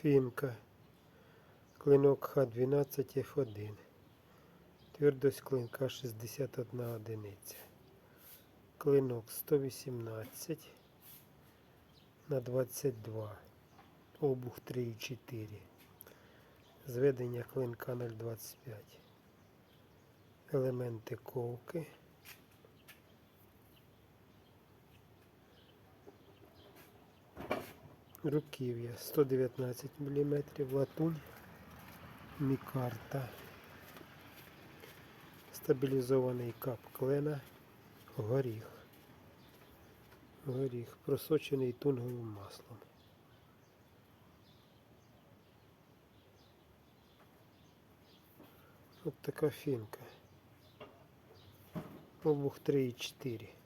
Фінка. Клинок Х12 F1. Твердость клинка 61 одиниця. Клинок 118 на 22. Обух 3,4. Зведення клинка 0,25. Елементи ковки. Руків'я 119 мм, латунь, мікарта, стабілізований кап клена, горіх. Горіх, просочений тунговим маслом. От така фінка. Обух 3,4.